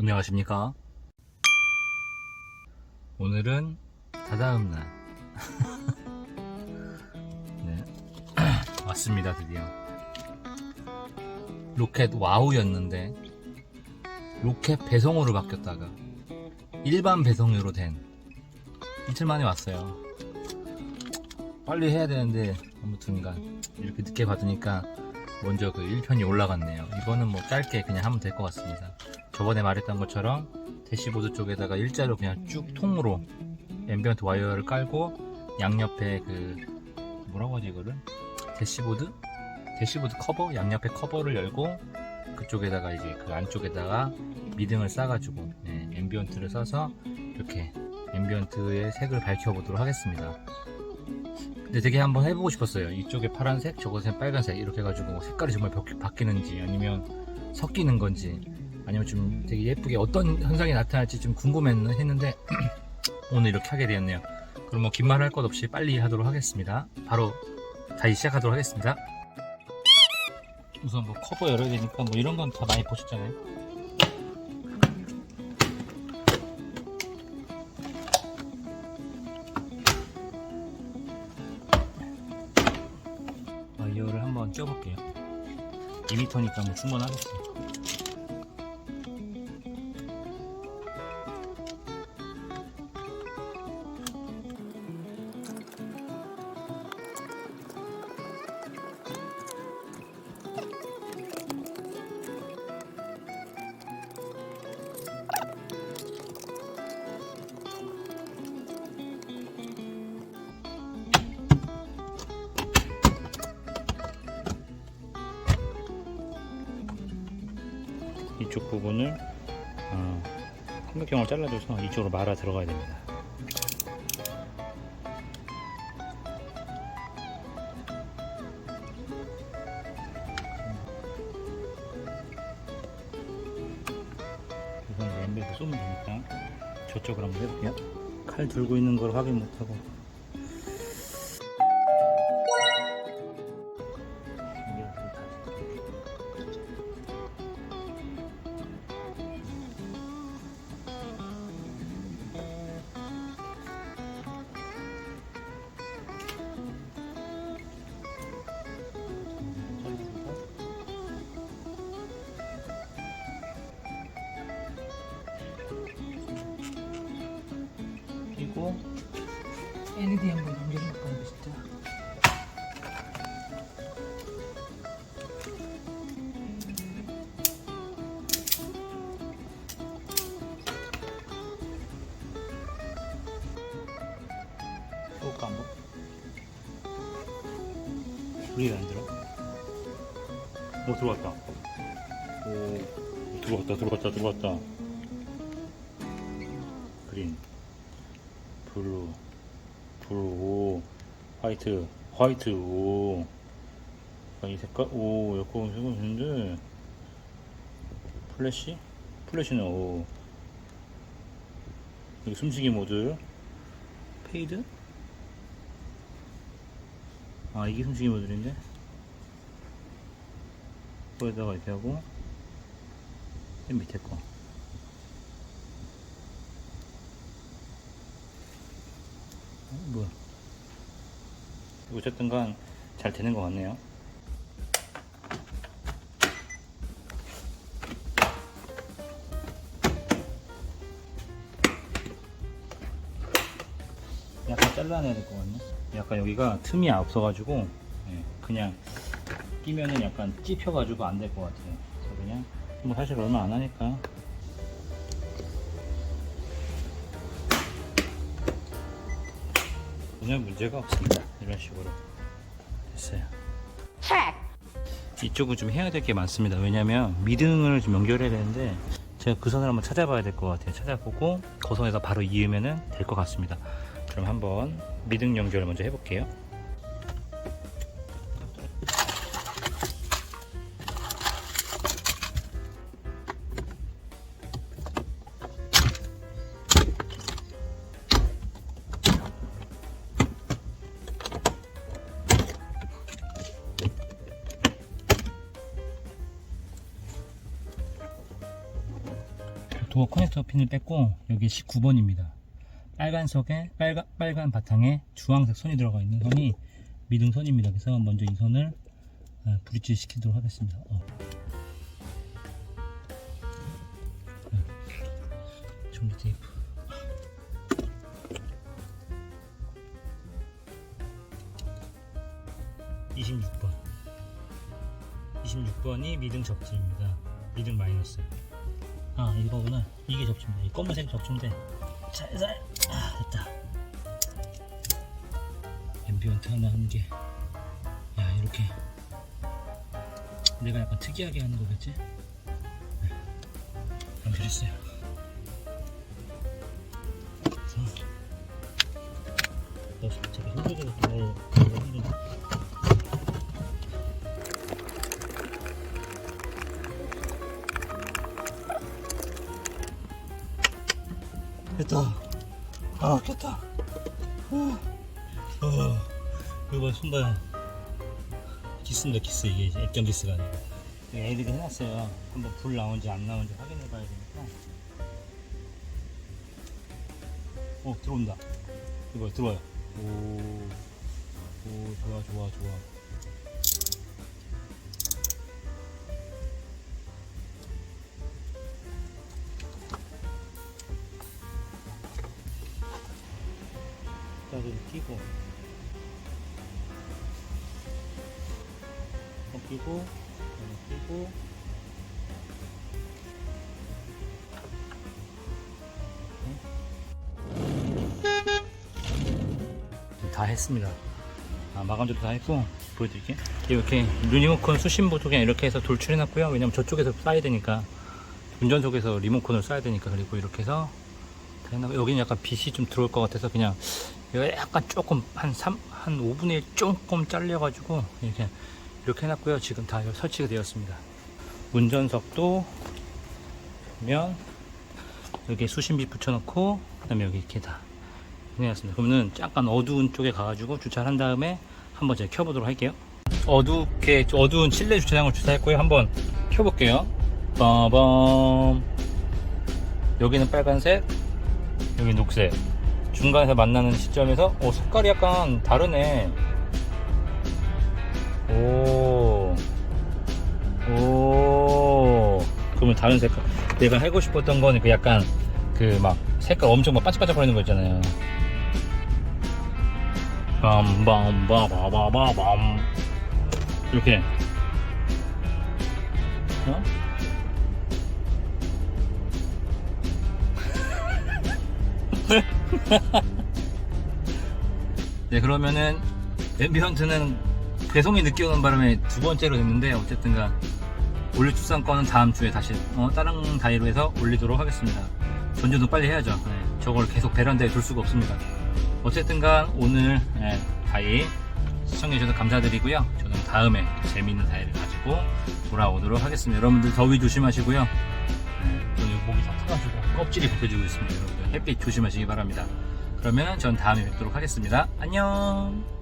안녕하십니까? 오늘은 다다음 날. 네. 왔습니다 드디어. 로켓 와우였는데 로켓 배송으로 바뀌었다가 일반 배송으로 된 이틀 만에 왔어요. 빨리 해야 되는데 아무튼간 이렇게 늦게 받으니까 먼저 그 1편이 올라갔네요. 이거는 뭐 짧게 그냥 하면 될 것 같습니다. 저번에 말했던 것처럼 대시보드 쪽에다가 일자로 그냥 쭉 통으로 앰비언트 와이어를 깔고 양옆에 그 뭐라고 하지 이거를? 대시보드? 대시보드 커버? 양옆에 커버를 열고 그쪽에다가 이제 그 안쪽에다가 미등을 싸가지고 네, 앰비언트를 써서 이렇게 앰비언트의 색을 밝혀보도록 하겠습니다. 근데 되게 한번 해보고 싶었어요. 이쪽에 파란색, 저곳에 빨간색 이렇게 해가지고 색깔이 정말 바- 바뀌는지 아니면 섞이는 건지 아니면 좀 되게 예쁘게 어떤 현상이 나타날지 좀 궁금했는데 오늘 이렇게 하게 되었네요. 그럼 뭐 긴 말 할 것 없이 빨리 하도록 하겠습니다. 바로 다시 시작하도록 하겠습니다. 우선 뭐 커버 열어야 되니까 뭐 이런 건 다 많이 보셨잖아요. 한번 껴볼게요. 2m니까 뭐 충분하겠어요. 이쪽 부분을 어, 삼각형을 잘라줘서 이쪽으로 말아 들어가야 됩니다. 이건 엠베에서 쏘면 되니까 저쪽으로 한번 해볼게요. 칼 들고 있는 걸 확인 못하고 그리고 LED 한번 연결해볼까요, 진짜? 소가 한번? 소리가 안 들어? 오 들어왔다. 오 들어왔다 들어왔다 들어왔다. 그린 블루 블루 오 화이트 화이트 오. 아, 이 색깔? 오 약간 색깔 있는데? 플래시? 플래시는 오. 여기 숨쉬기 모드. 페이드? 아 이게 숨쉬기 모듈인데? 거기다가 이렇게 하고 맨 밑에 거 뭐야 어쨌든 간잘 되는 것 같네요 약간 잘라내야 될 것 같네. 약간 여기가 틈이 없어가지고 예, 그냥 끼면은 약간 찝혀가지고 안 될 것 같아요. 그래서 그냥 뭐 사실 얼마 안 하니까 전혀 문제가 없습니다. 이런 식으로 됐어요. 이쪽은 좀 해야 될 게 많습니다. 왜냐면 미등을 좀 연결해야 되는데 제가 그 선을 한번 찾아봐야 될 것 같아요. 찾아보고 그 선에다 바로 이으면 될 것 같습니다. 그럼 한번 미등 연결을 먼저 해볼게요. 도어 커넥터 핀을 뺐고 여기 19번입니다. 빨간 석에 빨간 빨간 바탕에 주황색 선이 들어가 있는 선이 미등 선입니다. 그래서 먼저 이 선을 어, 브릿지 시키도록 하겠습니다. 어. 음. 종이 테이프. (26번) 26번이 미등 접지입니다. 미등 마이너스. 아 이거구나. 이게 접지입니다. 이 검은색 접지인데 살살 아 됐다. 앰비언트 하나 한 개. 야 이렇게 내가 약간 특이하게 하는 거겠지? 네. 그래서 넣었을 때 제가 힘들게 또힘 됐다. 아, 깼다. 어, 어, 이거 봐, 손 봐요. 기스입니다, 기스. 이게 이제 액정 기스가 아니고. 애들이 해놨어요. 한번 불 나온지 안 나온지 확인해 봐야 되니까. 어, 들어온다. 이거 들어와요. 오, 오, 좋아, 좋아, 좋아. 여기를 끼고. 어, 끼고 끼고. 네? 다 했습니다. 아, 마감도 다 했고 보여드릴게요. 이렇게 리모컨 수신보도 그냥 이렇게 해서 돌출해 놨고요. 왜냐면 저쪽에서 쏴야 되니까. 운전석에서 리모컨을 쏴야 되니까. 그리고 이렇게 해서 여기는 약간 빛이 좀 들어올 것 같아서 그냥 약간 조금 한 3, 한 5분의 1 조금 잘려가지고 이렇게 이렇게 해놨고요. 지금 다 설치가 되었습니다. 운전석도 보면 여기 수신비 붙여놓고 그다음에 여기 이렇게 다 해놨습니다. 그러면은 약간 어두운 쪽에 가가지고 주차를 한 다음에 한번 제가 켜보도록 할게요. 어둡게 어두운 실내 주차장을 주차했고요. 한번 켜볼게요. 빠밤 여기는 빨간색, 여기 녹색. 중간에서 만나는 시점에서 오 색깔이 약간 다르네 오, 오, 그러면 다른 색깔. 내가 하고 싶었던 거는 그 약간 그 막 색깔 엄청 막 반짝반짝 거리는 거 있잖아요. 빰빰바바바바밤 이렇게. 어? 네 그러면은 앰비언트는 배송이 늦게 오는 바람에 두 번째로 됐는데 어쨌든간 올릴 출산권은 다음 주에 다시 어, 다른 다이로 해서 올리도록 하겠습니다. 전주도 빨리 해야죠. 네, 저걸 계속 베란다에 둘 수가 없습니다. 어쨌든간 오늘 네, 다이 시청해주셔서 감사드리고요. 저는 다음에 재미있는 다이를 가지고 돌아오도록 하겠습니다. 여러분들 더위 조심하시고요. 네, 오늘 목이 다 타가지고 껍질이 벗겨지고 있습니다. 여러분들 햇빛 조심하시기 바랍니다. 그러면 전 다음에 뵙도록 하겠습니다. 안녕!